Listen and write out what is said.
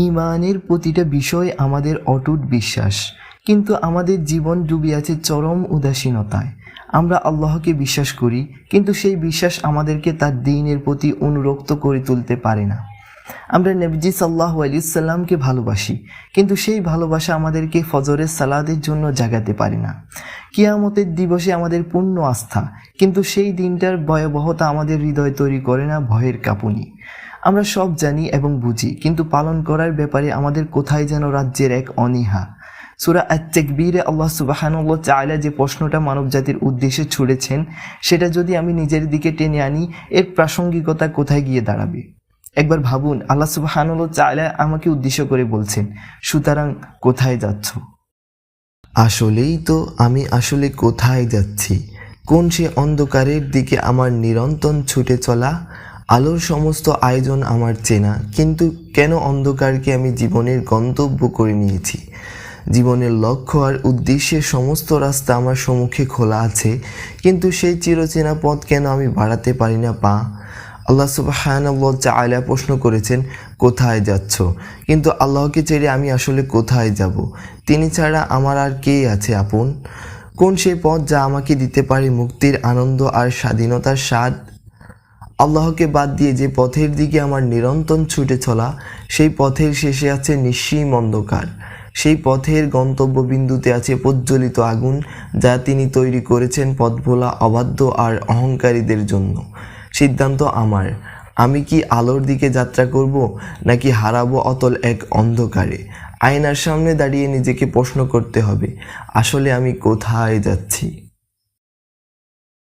ইমানের প্রতিটা বিষয় আমাদের অটুট বিশ্বাস। কিন্তু আমাদের জীবন ডুবে আছে চরম উদাসীনতায়। আমরা আল্লাহকে বিশ্বাস করি, কিন্তু সেই বিশ্বাস আমাদেরকে তার দিনের প্রতি অনুরক্ত করে তুলতে পারে না। আমরা নবজি সাল্লাহ আলিয়াল্লামকে ভালোবাসি, কিন্তু সেই ভালোবাসা আমাদেরকে ফজরের সালাদের জন্য জাগাতে পারে না। কিয়ামতের দিবসে আমাদের পূর্ণ আস্থা, কিন্তু সেই দিনটার ভয়াবহতা আমাদের হৃদয় তৈরি করে না ভয়ের কাঁপুনি। আমরা সব জানি এবং বুঝি, কিন্তু পালন করার ব্যাপারে আমাদের কোথায় যেন রাজ্যের এক অনীহা। সুরা আত্তেকবীরে আল্লাহ সুবাহানুল্লাহ চাইলা যে প্রশ্নটা মানবজাতির উদ্দেশ্যে ছুড়েছেন, সেটা যদি আমি নিজের দিকে টেনে আনি, এর প্রাসঙ্গিকতা কোথায় গিয়ে দাঁড়াবে? একবার ভাবুন, আল্লাহ সুবাহানুল্লাহ চাইলা আমাকে উদ্দেশ্য করে বলছেন, সুতরাং কোথায় যাচ্ছ? আসলেই তো আমি আসলে কোথায় যাচ্ছি? কোন সে অন্ধকারের দিকে আমার নিরন্তর ছুটে চলা? আলোর সমস্ত আয়োজন আমার চেনা, কিন্তু কেন অন্ধকারকে আমি জীবনের গন্তব্য করে নিয়েছি? জীবনের লক্ষ্য আর উদ্দেশ্যের সমস্ত রাস্তা আমার সম্মুখে খোলা আছে, কিন্তু সেই চিরচেনা পথ কেন আমি বাড়াতে পারি না, পা? আল্লাহ সুবাহানুল্লাহ চাইলা প্রশ্ন করেছেন, কোথায় যাচ্ছ? কিন্তু আল্লাহকে ছেড়ে আমি আসলে কোথায় যাব? তিনি ছাড়া আমার আর কে আছে, আপন? কোন সেই পথ যা আমাকে দিতে পারে মুক্তির আনন্দ আর স্বাধীনতার স্বাদ? আল্লাহকে বাদ দিয়ে যে পথের দিকে আমার নিরন্তর ছুটে চলা, সেই পথের শেষে আছে নিঃসীম অন্ধকার। সেই পথের গন্তব্যবিন্দুতে আছে প্রজ্বলিত আগুন, যা তিনি তৈরি করেছেন পথভোলা, অবাধ্য আর অহংকারীদের জন্য। সিদ্ধান্ত আমার। আমি কি আলোর দিকে যাত্রা করব, নাকি হারাবো অতল এক অন্ধকারে? আয়নার সামনে দাঁড়িয়ে নিজেকে প্রশ্ন করতে হবে, আসলে আমি কোথায় যাচ্ছি?